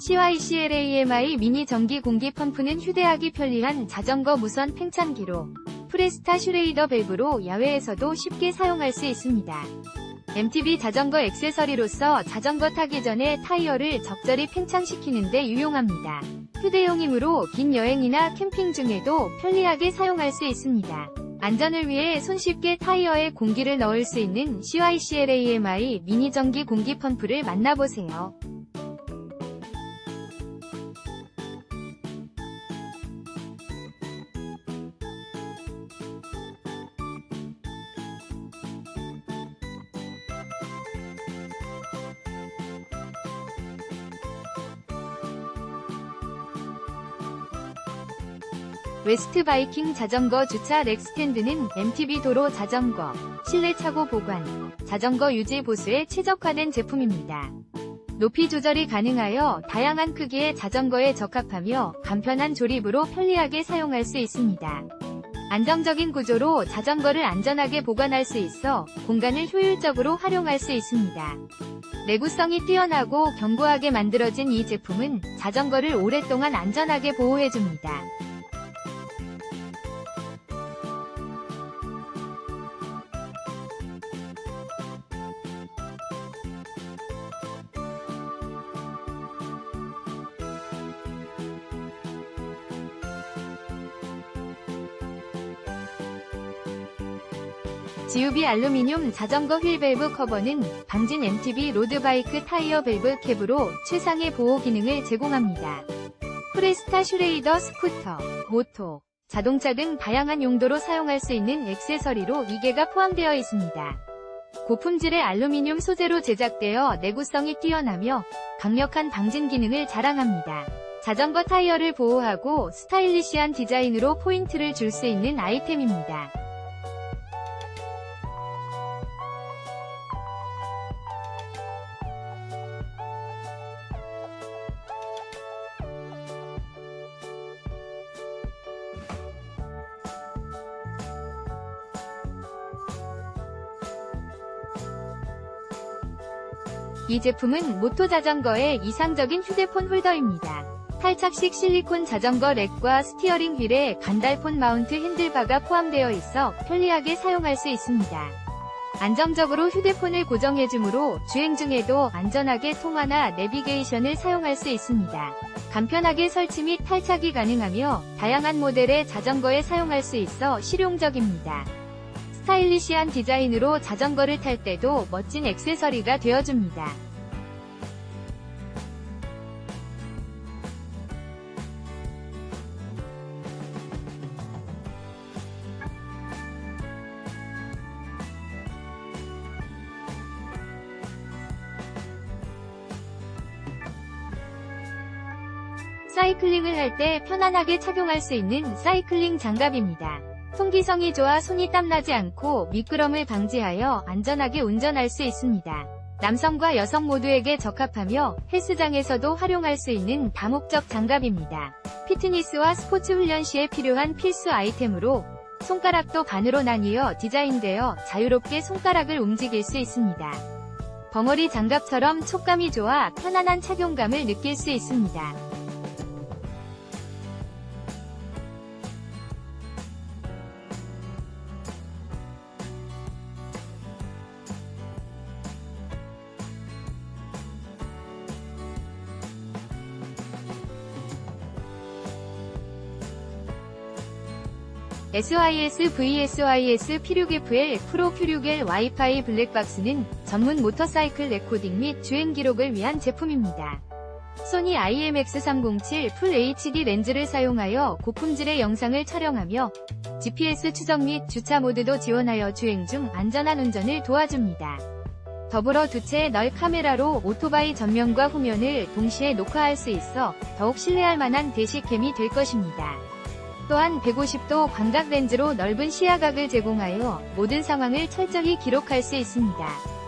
CYCLAMI 미니 전기 공기 펌프는 휴대하기 편리한 자전거 무선 팽창기로 프레스타 슈레이더 밸브로 야외에서도 쉽게 사용할 수 있습니다. MTB 자전거 액세서리로서 자전거 타기 전에 타이어를 적절히 팽창시키는 데 유용합니다. 휴대용이므로 긴 여행이나 캠핑 중에도 편리하게 사용할 수 있습니다. 안전을 위해 손쉽게 타이어에 공기를 넣을 수 있는 CYCLAMI 미니 전기 공기 펌프를 만나보세요. 웨스트 바이킹 자전거 주차 렉스탠드는 MTB 도로 자전거, 실내 차고 보관, 자전거 유지 보수에 최적화된 제품입니다. 높이 조절이 가능하여 다양한 크기의 자전거에 적합하며 간편한 조립으로 편리하게 사용할 수 있습니다. 안정적인 구조로 자전거를 안전하게 보관할 수 있어 공간을 효율적으로 활용할 수 있습니다. 내구성이 뛰어나고 견고하게 만들어진 이 제품은 자전거를 오랫동안 안전하게 보호해줍니다. GUB 알루미늄 자전거 휠 밸브 커버는 방진 MTB 로드바이크 타이어 밸브 캡으로 최상의 보호 기능을 제공합니다. 프레스타 슈레이더 스쿠터, 모토, 자동차 등 다양한 용도로 사용할 수 있는 액세서리로 2개가 포함되어 있습니다. 고품질의 알루미늄 소재로 제작되어 내구성이 뛰어나며 강력한 방진 기능을 자랑합니다. 자전거 타이어를 보호하고 스타일리시한 디자인으로 포인트를 줄 수 있는 아이템입니다. 이 제품은 모토 자전거의 이상적인 휴대폰 홀더입니다. 탈착식 실리콘 자전거 렉과 스티어링 휠에 간달폰 마운트 핸들바가 포함되어 있어 편리하게 사용할 수 있습니다. 안정적으로 휴대폰을 고정해주므로 주행 중에도 안전하게 통화나 내비게이션을 사용할 수 있습니다. 간편하게 설치 및 탈착이 가능하며 다양한 모델의 자전거에 사용할 수 있어 실용적입니다. 스타일리시한 디자인으로 자전거를 탈 때도 멋진 액세서리가 되어줍니다. 사이클링을 할 때 편안하게 착용할 수 있는 사이클링 장갑입니다. 통기성이 좋아 손이 땀나지 않고 미끄럼을 방지하여 안전하게 운전할 수 있습니다. 남성과 여성 모두에게 적합하며 헬스장에서도 활용할 수 있는 다목적 장갑입니다. 피트니스와 스포츠 훈련 시에 필요한 필수 아이템으로 손가락도 반으로 나뉘어 디자인되어 자유롭게 손가락을 움직일 수 있습니다. 벙어리 장갑처럼 촉감이 좋아 편안한 착용감을 느낄 수 있습니다. SYS VSYS P6FL 프로 Q6L 와이파이 블랙박스는 전문 모터사이클 레코딩 및 주행 기록을 위한 제품입니다. 소니 IMX307 풀 HD 렌즈를 사용하여 고품질의 영상을 촬영하며 GPS 추적 및 주차 모드도 지원하여 주행 중 안전한 운전을 도와줍니다. 더불어 두 채의 널 카메라로 오토바이 전면과 후면을 동시에 녹화할 수 있어 더욱 신뢰할 만한 대시캠이 될 것입니다. 또한 150도 광각 렌즈로 넓은 시야각을 제공하여 모든 상황을 철저히 기록할 수 있습니다.